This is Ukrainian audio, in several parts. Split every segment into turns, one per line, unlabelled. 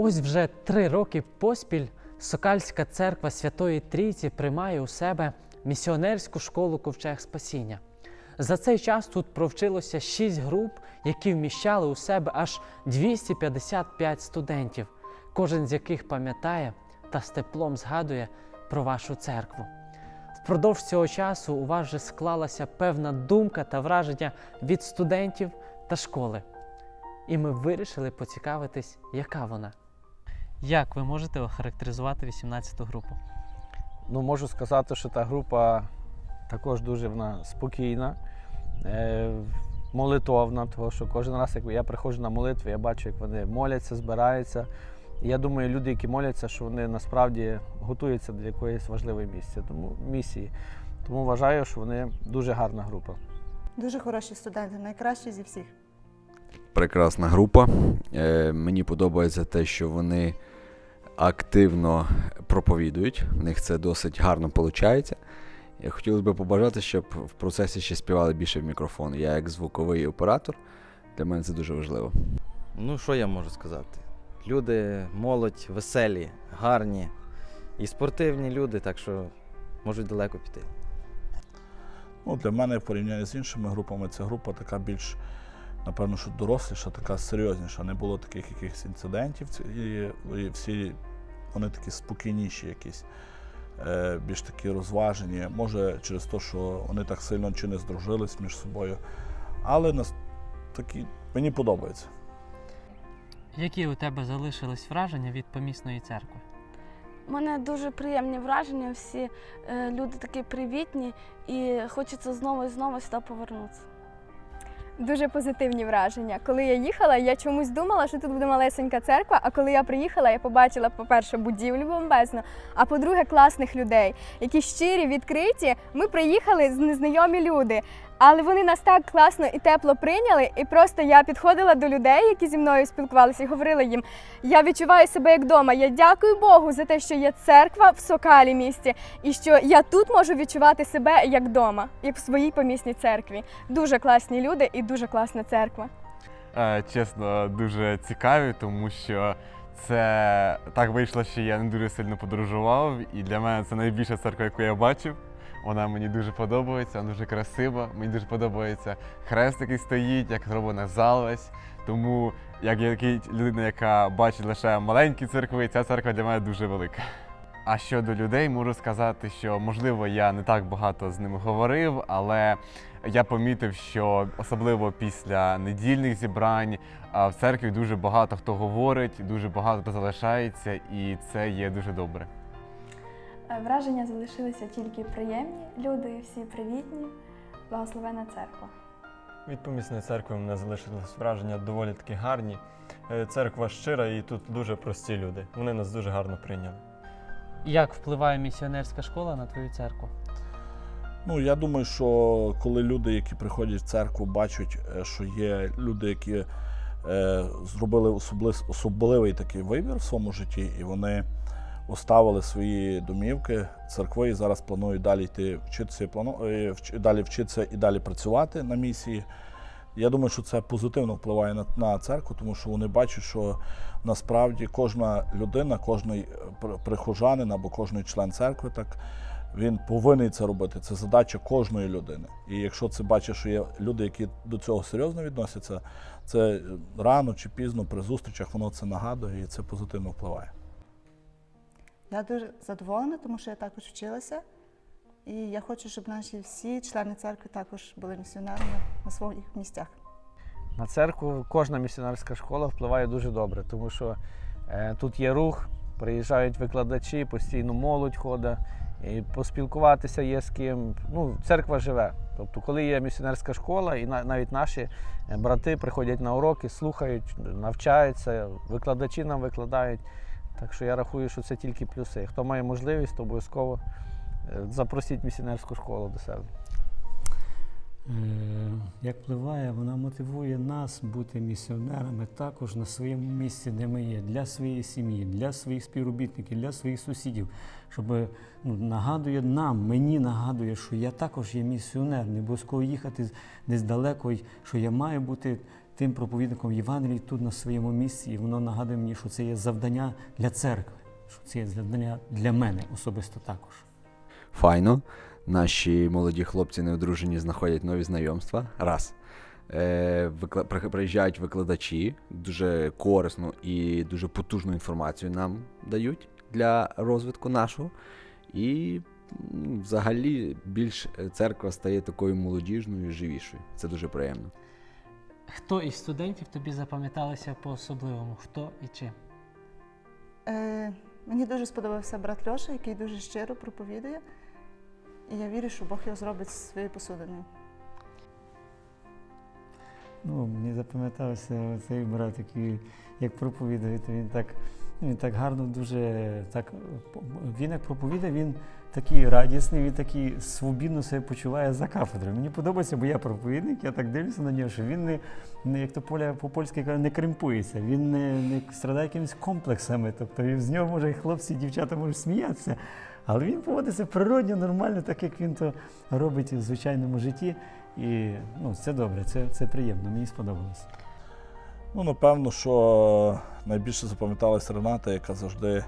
Ось вже три роки поспіль Сокальська церква Святої Трійці приймає у себе місіонерську школу ковчег спасіння. За цей час тут провчилося шість груп, які вміщали у себе аж 255 студентів, кожен з яких пам'ятає та з теплом згадує про вашу церкву. Впродовж цього часу у вас вже склалася певна думка та враження від студентів та школи. І ми вирішили поцікавитись, яка вона. Як ви можете охарактеризувати 18-ту групу?
Ну, можу сказати, що та група також дуже вона спокійна, е, молитовна, тому що кожен раз, як я приходжу на молитву, я бачу, як вони моляться, збираються. І я думаю, люди, які моляться, що вони насправді готуються до якоїсь важливої місії, тому місії. Тому вважаю, що вони дуже гарна група.
Дуже хороші студенти, найкращі зі всіх.
прекрасна група. Е, мені подобається те, що вони активно проповідують. В них це досить гарно виходить. Я хотілося б побажати, щоб в процесі ще співали більше в мікрофон. Я як звуковий оператор, для мене це дуже важливо.
Ну, що я можу сказати? Люди, молодь, веселі, гарні і спортивні люди, так що можуть далеко піти.
Ну, для мене в порівнянні з іншими групами ця група така більш, напевно, що доросліша, така серйозніша. Не було таких якихось інцидентів, і, і всі вони такі спокійніші якісь, е, більш такі розважені. Може, через те, що вони так сильно чи не здружились між собою. Але нас такі мені подобається.
Які у тебе залишились враження від помісної церкви?
У мене дуже приємні враження. Всі е, люди такі привітні і хочеться знову і знову сюди повернутися.
Дуже позитивні враження. Коли я їхала, я чомусь думала, що тут буде малесенька церква. А коли я приїхала, я побачила, по-перше, будівлю бомбезну, а по-друге, класних людей, які щирі, відкриті. Ми приїхали з незнайомі люди. Але вони нас так класно і тепло прийняли, і просто я підходила до людей, які зі мною спілкувалися, і говорила їм: я відчуваю себе як вдома. Я дякую Богу за те, що є церква в Сокалі місті, і що я тут можу відчувати себе як вдома, як в своїй помісній церкві. Дуже класні люди і дуже класна церква.
Е, чесно, дуже цікаві, тому що це так вийшло, що я не дуже сильно подорожував, і для мене це найбільша церква, яку я бачив. Вона мені дуже подобається, вона дуже красива. Мені дуже подобається хрест, який стоїть, як зроблена залвесь. Тому, як я такий людина, яка бачить лише маленькі церкви, ця церква для мене дуже велика. А щодо людей, можу сказати, що можливо я не так багато з ними говорив, але я помітив, що особливо після недільних зібрань в церкві дуже багато хто говорить, дуже багато хто залишається, і це є дуже добре.
Е, Враження залишилися тільки приємні. Люди всі привітні, благословена церква.
Від помісної церкви в мене залишилось враження доволі таки гарні. Е, Церква щира і тут дуже прості люди. Вони нас дуже гарно прийняли.
Як впливає місіонерська школа на твою церкву?
Ну, я думаю, що коли люди, які приходять в церкву, бачать, е, що є люди, які е, зробили особли- особливий такий вибір в своєму житті, і вони оставили свої домівки церкви і зараз планують далі йти вчитися е, далі вчитися і далі працювати на місії. Я думаю, що це позитивно впливає на, на церкву, тому що вони бачать, що насправді кожна людина, е, прихожанин або кожний член церкви, так він повинен це робити. Це задача кожної людини. І якщо це бачить, що є люди, які до цього серйозно відносяться, це е, рано чи пізно при зустрічах воно це нагадує і це позитивно впливає.
Я дуже задоволена, тому що я також вчилася. І я хочу, щоб наші всі члени церкви також були місіонерами на своїх місцях.
На церкву кожна місіонерська школа впливає дуже добре, тому що е, тут є рух, приїжджають викладачі, постійно молодь ходить, і поспілкуватися є з ким. Ну, церква живе. Тобто, коли є місіонерська школа, і на- навіть наші е, брати приходять на уроки, слухають, навчаються, викладачі нам викладають. Так що я рахую, що це тільки плюси. Хто має можливість, то обов'язково е, запросіть місіонерську школу до себе.
Е, як впливає, вона мотивує нас бути місіонерами також на своєму місці, де ми є, для своєї сім'ї, для своїх співробітників, для своїх сусідів, щоб ну, нагадує нам, мені нагадує, що я також є місіонер, не обов'язково їхати десь далеко, що я маю бути тим проповідником Євангелії тут на своєму місці, і воно нагадує мені, що це є завдання для церкви, що це є завдання для мене особисто також.
Файно. Наші молоді хлопці неодружені знаходять нові знайомства. Раз. Е, приїжджають викладачі, дуже корисну і дуже потужну інформацію нам дають для розвитку нашого. І взагалі більш церква стає такою молодіжною, живішою. Це дуже приємно.
Хто із студентів тобі запам'яталися по-особливому? Хто і чим?
Е, мені дуже сподобався брат Льоша, який дуже щиро проповідує. І я вірю, що Бог його зробить своєю посудиною.
Ну, мені запам'ятався цей брат, який як проповідує, він так, він так гарно, дуже так. Він як проповідає, він такий радісний, він такий свобідно себе почуває за кафедрою. Мені подобається, бо я проповідник, я так дивлюся на нього, що він не, не як то поля по-польськи не кримпується, він не, не страдає якимись комплексами. Тобто з нього може і хлопці, і дівчата можуть сміятися. Але він поводиться природньо, нормально, так як він то робить в звичайному житті. І ну, це добре, це, це приємно, мені сподобалося.
Ну, напевно, що найбільше запам'яталась Рената, яка завжди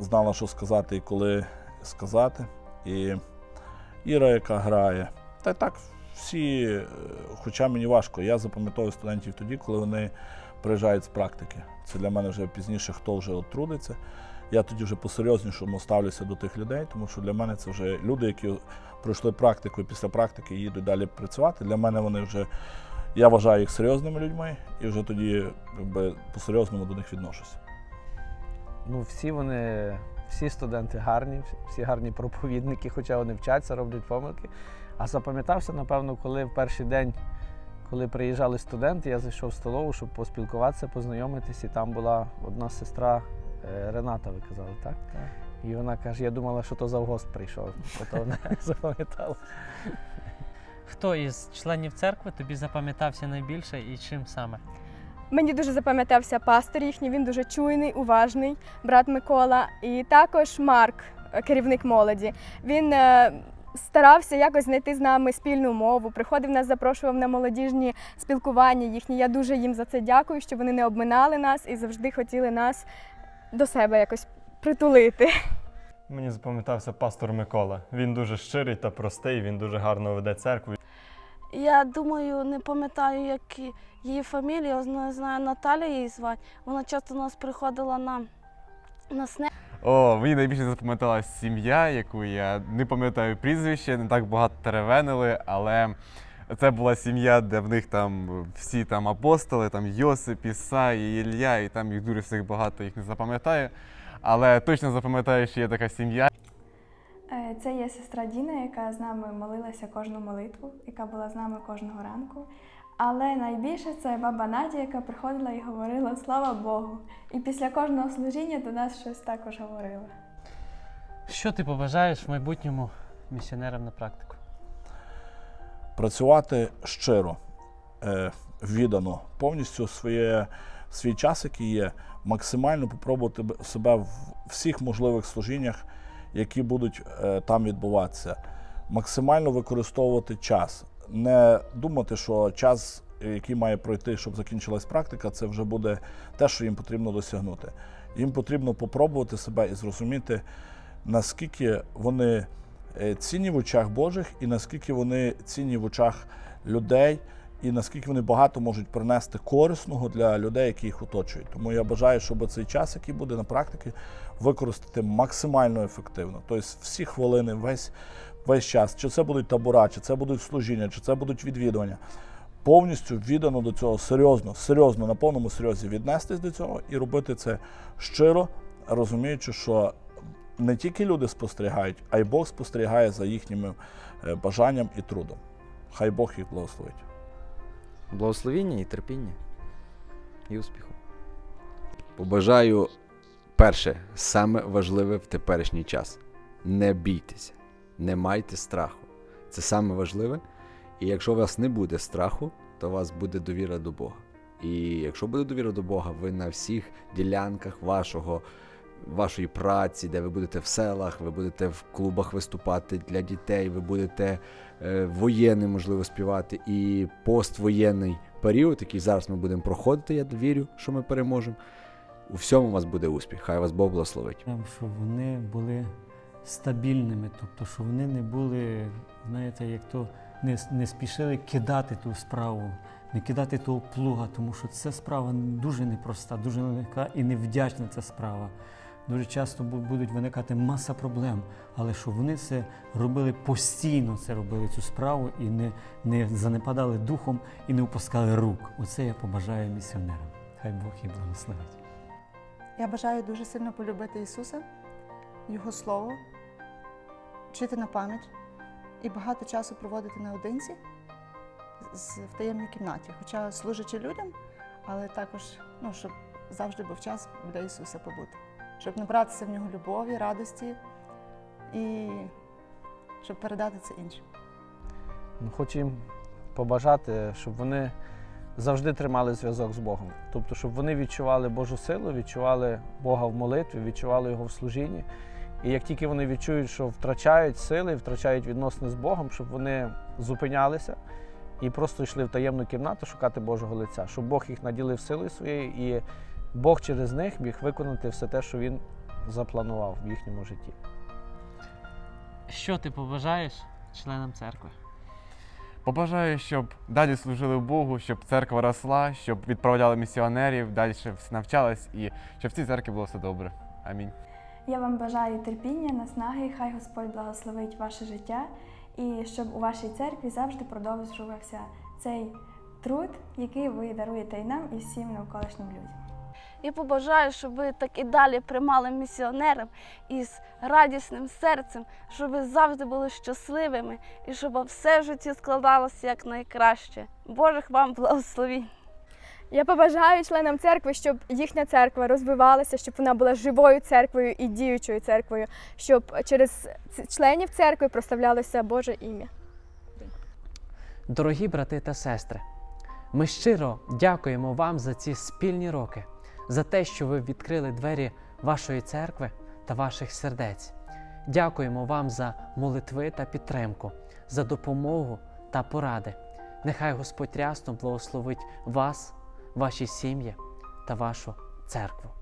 знала, що сказати і коли сказати. І Іра, яка грає. Та й так всі, е, хоча мені важко, я запам'ятовую студентів тоді, коли вони приїжджають з практики. Це для мене вже пізніше, хто вже от трудиться. Я тоді вже посерйознішому ставлюся до тих людей, тому що для мене це вже люди, які пройшли практику і після практики їдуть далі працювати. Для мене вони вже я вважаю їх серйозними людьми і вже тоді по-серйозному до них відношуся.
Ну, всі вони, всі студенти гарні, всі гарні проповідники, хоча вони вчаться, роблять помилки. А запам'ятався, напевно, коли в перший день, коли приїжджали студенти, я зайшов в столову, щоб поспілкуватися, познайомитись, і там була одна сестра е, Рената, ви казали, так? І вона каже: я думала, що то завгосп прийшов. Ото вона запам'ятала.
Хто із членів церкви тобі запам'ятався найбільше і чим саме?
Мені дуже запам'ятався пастор їхній, він дуже чуйний, уважний, брат Микола. І також Марк, е, керівник молоді. Він е, старався якось знайти з нами спільну мову, приходив нас, запрошував на молодіжні спілкування їхні. Я дуже їм за це дякую, що вони не обминали нас і завжди хотіли нас до себе якось притулити.
Мені запам'ятався пастор Микола. Він дуже щирий та простий, він дуже гарно веде церкву.
Я думаю, не пам'ятаю, як її фамілія, я знаю- Наталя її звати. Вона часто нас приходила на, на сне.
О, мені найбільше запам'яталась сім'я, яку я не пам'ятаю прізвище, не так багато теревенили, але це була сім'я, де в них там всі там апостоли, там Йосип, Іса і Ілля, і там їх дуже всіх багато, їх не запам'ятаю. Але точно запам'ятаю, що є така сім'я.
Е, Це є сестра Діна, яка з нами молилася кожну молитву, яка була з нами кожного ранку. Але найбільше це баба Надя, яка приходила і говорила Слава Богу. І після кожного служіння до нас щось також говорила.
Що ти побажаєш в майбутньому місіонерам на практику?
Працювати щиро, е, віддано, повністю своє, свій час, який є, максимально попробувати себе в всіх можливих служіннях, які будуть е, там відбуватися. Максимально використовувати час. Не думати, що час, який має пройти, щоб закінчилась практика, це вже буде те, що їм потрібно досягнути. Їм потрібно попробувати себе і зрозуміти, наскільки вони е, цінні в очах Божих, і наскільки вони цінні в очах людей, і наскільки вони багато можуть принести корисного для людей, які їх оточують. Тому я бажаю, щоб цей час, який буде на практиці, використати максимально ефективно. Тобто всі хвилини, весь, весь час, чи це будуть табора, чи це будуть служіння, чи це будуть відвідування. Повністю віддано до цього серйозно, серйозно, на повному серйозі віднестись до цього і робити це щиро, розуміючи, що не тільки люди спостерігають, а й Бог спостерігає за їхнім е, бажанням і трудом. Хай Бог їх благословить.
Благословіння і терпіння і успіху.
Побажаю перше, саме важливе в теперішній час. Не бійтеся, не майте страху. Це саме важливе. І якщо у вас не буде страху, то у вас буде довіра до Бога. І якщо буде довіра до Бога, ви на всіх ділянках вашого, вашої праці, де ви будете в селах, ви будете в клубах виступати для дітей, ви будете е, воєнний, можливо, співати, і поствоєнний період, який зараз ми будемо проходити, я вірю, що ми переможемо. У всьому у вас буде успіх. Хай вас Бог благословить.
Щоб вони були стабільними, тобто, щоб вони не були, знаєте, як то не, не спішили кидати ту справу, не кидати того плуга, тому що ця справа дуже непроста, дуже нелегка і невдячна ця справа. Дуже часто будуть виникати маса проблем, але щоб вони це робили постійно, це робили цю справу і не, не занепадали духом і не опускали рук. Оце я побажаю місіонерам. Хай Бог їх благословить.
Я бажаю дуже сильно полюбити Ісуса, Його Слово, вчити на пам'ять і багато часу проводити наодинці в таємній кімнаті. Хоча служачи людям, але також, ну, щоб завжди був час біля Ісуса побути, щоб набратися в нього любові, радості і щоб передати це іншим.
Ну, Хочу їм побажати, щоб вони завжди тримали зв'язок з Богом. Тобто, щоб вони відчували Божу силу, відчували Бога в молитві, відчували Його в служінні. І як тільки вони відчують, що втрачають сили, втрачають відносини з Богом, щоб вони зупинялися і просто йшли в таємну кімнату шукати Божого лиця, щоб Бог їх наділив силою своєю, і Бог через них міг виконати все те, що він запланував в їхньому житті.
Що ти побажаєш членам церкви?
Побажаю, щоб далі служили Богу, щоб церква росла, щоб відправляли місіонерів, далі навчались і щоб в цій церкві було все добре. Амінь.
Я вам бажаю терпіння, наснаги, хай Господь благословить ваше життя і щоб у вашій церкві завжди продовжувався цей труд, який ви даруєте і нам, і всім навколишнім людям.
І побажаю, щоб ви так і далі приймали місіонерів із радісним серцем, щоб ви завжди були щасливими і щоб все в житті складалося як найкраще. Божих вам благословінь!
Я побажаю членам церкви, щоб їхня церква розвивалася, щоб вона була живою церквою і діючою церквою, щоб через членів церкви прославлялося Боже ім'я.
Дорогі брати та сестри, ми щиро дякуємо вам за ці спільні роки, за те, що ви відкрили двері вашої церкви та ваших сердець. Дякуємо вам за молитви та підтримку, за допомогу та поради. Нехай Господь рясно благословить вас, ваші сім'ї та вашу церкву.